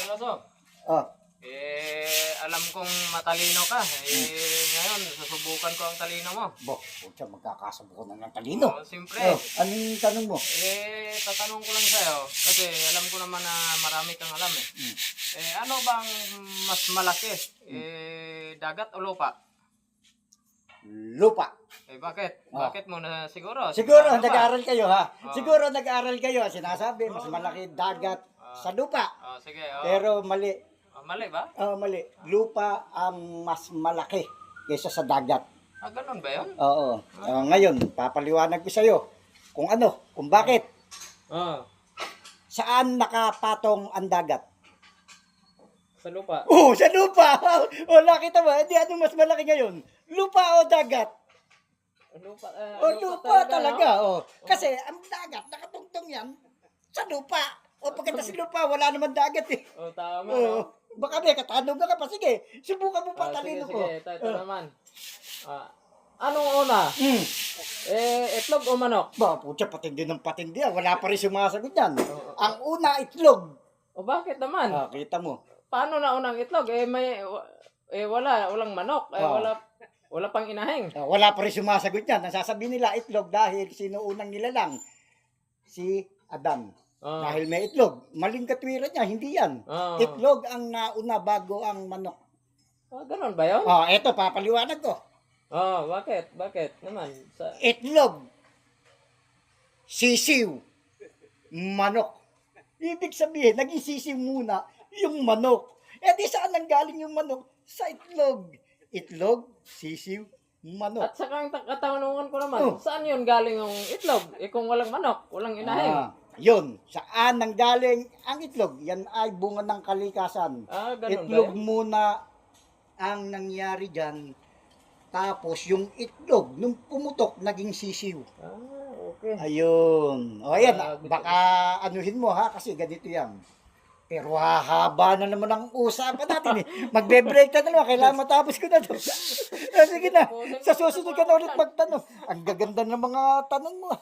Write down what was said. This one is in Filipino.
Seryoso. Oh, Eh, alam kong matalino ka. Eh, ngayon, susubukan ko ang talino mo. bo, pucha, magkakasubukan na ng talino. Oh, siyempre. Oh, anong tanong mo? Eh, tatanong ko lang sa'yo. Kasi alam ko naman na marami kang alam eh. Hmm. Eh, ano bang mas malaki? Eh, dagat o lupa? Lupa. Eh, bakit? Ah. Bakit mo na siguro? Siguro, nag-aaral kayo ha. Ah. Siguro, nag-aaral kayo. Sinasabi, mas malaki dagat sa lupa. Oh, sige. Oh. Pero mali. Ah, mali ba? Oh, mali. Lupa ang mas malaki kaysa sa dagat. Ah, ganun ba yun? Oo. Oh, ngayon, papaliwanag ko sa'yo kung ano, kung bakit. Oo. Saan nakapatong ang dagat? Sa lupa. Oh, sa lupa! oh, nakita mo, hindi ano mas malaki ngayon? Lupa o dagat? Lupa, ah, O lupa talaga, no? oh. Kasi ang dagat, nakatungtong yan sa lupa. O pagkatapos sa lupa, wala naman dagat eh. Oh, tama. Oh, no? baka may katanong ka pa. Sige, subukan mo pa Ah, sige, talino sige. ko. Ito, ito Oh. naman. Ah, anong una? Hmm. Eh, itlog o manok? Ba, putya, patindi ng patindi. ah. Wala pa rin sumasagot yan. Oo. Ang una, itlog. O bakit naman? Ah, kita mo. Paano na unang itlog? Eh, may, wa- eh, wala, walang manok. Eh, Ah. wala, wala pang inahing. Ah, wala pa rin sumasagot yan. Ang sasabihin nila, itlog dahil sino unang nilalang? Si Adam. Oh. Dahil may itlog. Maling katwiran niya, hindi yan. Oh. Itlog ang nauna bago ang manok. Ah, ganun ba yun? Ah, eto, papaliwanag ko. Oh, bakit? Bakit naman? Sa, Itlog. Sisiw. Manok. Ibig sabihin, naging sisiw muna yung manok. Eh di saan nanggaling yung manok? Sa itlog. Itlog, sisiw, manok. at saka ang ta- katanungan ko naman, Oh. saan yun galing yung itlog? Eh, kung walang manok, walang inahing. Ah, yun. Saan nanggaling ang itlog? Yan ay bunga ng kalikasan. Ah, ganun itlog ba muna ang nangyari dyan. Tapos yung itlog, nung pumutok, naging sisiw. Ah, okay. Ayun. O ayan, Ah, baka anuhin mo ha, kasi ganito yan. Pero hahaba na naman ang usapan natin eh. Magbe-break na naman, kailangan matapos ko na to. Ah, Sige na, sa susunod ka na ulit magtanong. Ang gaganda ng mga tanong mo.